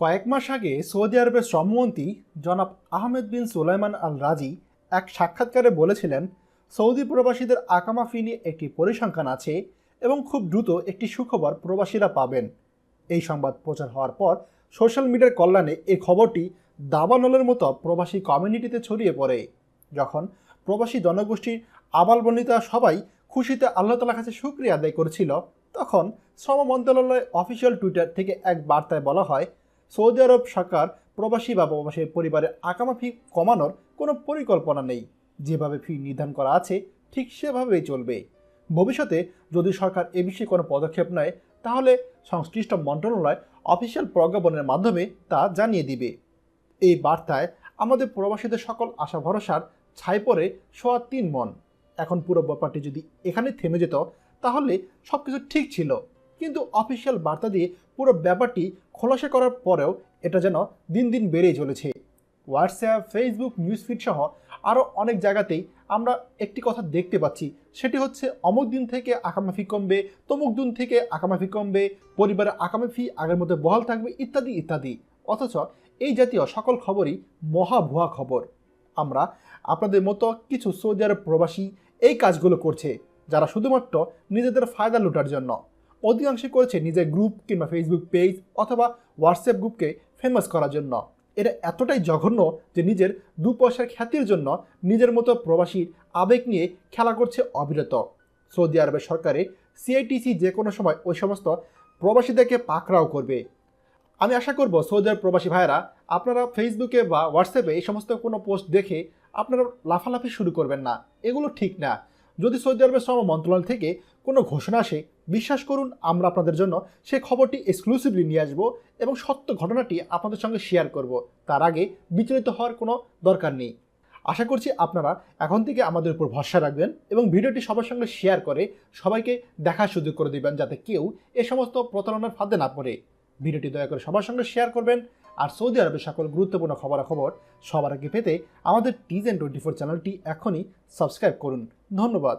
কয়েক মাস আগে সৌদি আরবের শ্রমমন্ত্রী জনাব আহমেদ বিন সুলাইমান আল রাজি এক সাক্ষাৎকারে বলেছিলেন, সৌদি প্রবাসীদের আকামা ফি নিয়ে একটি পরিসংখ্যান আছে এবং খুব দ্রুত একটি সুখবর প্রবাসীরা পাবেন। এই সংবাদ প্রচার হওয়ার পর সোশ্যাল মিডিয়ার কল্যাণে এই খবরটি দাবানলের মতো প্রবাসী কমিউনিটিতে ছড়িয়ে পড়ে, যখন প্রবাসী জনগোষ্ঠীর আবালবনিতা সবাই খুশিতে আল্লাহ তালার কাছে শুক্রিয়া আদায় করেছিল। তখন শ্রম মন্ত্রণালয় অফিসিয়াল টুইটার থেকে এক বার্তায় বলা হয় সৌদি আরব সরকার প্রবাসী বা প্রবাসী পরিবারের আকামা ফি কমানোর কোনো পরিকল্পনা নেই। যেভাবে ফি নির্ধারণ করা আছে, ঠিক সেভাবেই চলবে। ভবিষ্যতে যদি সরকার এ বিষয়ে কোনো পদক্ষেপ নেয়, তাহলে সংশ্লিষ্ট মন্ত্রণালয় অফিসিয়াল প্রজ্ঞাপনের মাধ্যমে তা জানিয়ে দিবে। এই বার্তায় আমাদের প্রবাসীদের সকল আশা ভরসার ছাই পড়ে সোয়া তিন মন। এখন পুরো ব্যাপারটি যদি এখানে থেমে যেত, তাহলে সব কিছু ঠিক ছিল। কিন্তু অফিসিয়াল বার্তা দিয়ে পুরো ব্যাপারটি খোলাসা করার পরেও এটা যেন দিন দিন বেড়েই চলেছে। হোয়াটসঅ্যাপ ফেসবুক নিউজফিড সহ আরও অনেক জায়গাতেই আমরা একটি কথা দেখতে পাচ্ছি। সেটি হচ্ছে অমুক দিন থেকে আকামাফি কমবে, তমুক দিন থেকে আকামাফি কমবে পরিবারের আকামাফি আগের মধ্যে বহাল থাকবে, ইত্যাদি ইত্যাদি। অথচ এই জাতীয় সকল খবরই মহা ভুয়া খবর। আমরা আপনাদের মতো কিছু সৌদি আরব প্রবাসী এই কাজগুলো করছে, যারা শুধুমাত্র নিজেদের ফায়দা লুটার জন্য। অধিকাংশই করেছে নিজের গ্রুপ কিংবা ফেসবুক পেজ অথবা হোয়াটসঅ্যাপ গ্রুপকে ফেমাস করার জন্য। এটা এতটাই জঘন্য যে নিজের দু পয়সার খ্যাতির জন্য নিজের মতো প্রবাসীর আবেগ নিয়ে খেলা করছে অবিরত। সৌদি আরবের সরকারে সিআইটিসি যে কোনো সময় ওই সমস্ত প্রবাসীদেরকে পাকড়াও করবে। আমি আশা করব সৌদি আরব প্রবাসী ভাইয়েরা, আপনারা ফেসবুকে বা হোয়াটসঅ্যাপে এই সমস্ত কোনো পোস্ট দেখে আপনারা লাফালাফি শুরু করবেন না। এগুলো ঠিক না। যদি সৌদি আরবের শ্রম মন্ত্রণালয় থেকে কোনো ঘোষণা আসে বিশ্বাস করুন, আমরা আপনাদের জন্য সেই খবরটি এক্সক্লুসিভলি নিয়ে আসব এবং সত্য ঘটনাটি আপনাদের সঙ্গে শেয়ার করব। তার আগে বিচলিত হওয়ার কোনো দরকার নেই। আশা করছি আপনারা এখন থেকে আমাদের উপর ভরসা রাখবেন এবং ভিডিওটি সবার সঙ্গে শেয়ার করে সবাইকে দেখার সুযোগ করে দেবেন যাতে কেউ এ সমস্ত প্রতারণার ফাঁদে না পড়ে। ভিডিওটি দয়া করে সবার সঙ্গে শেয়ার করবেন আর সৌদি আরবের সকল গুরুত্বপূর্ণ খবরাখবর সবার আগে পেতে আমাদের টিজেন টোয়েন্টি ফোর চ্যানেলটি এখনই সাবস্ক্রাইব করুন। ধন্যবাদ।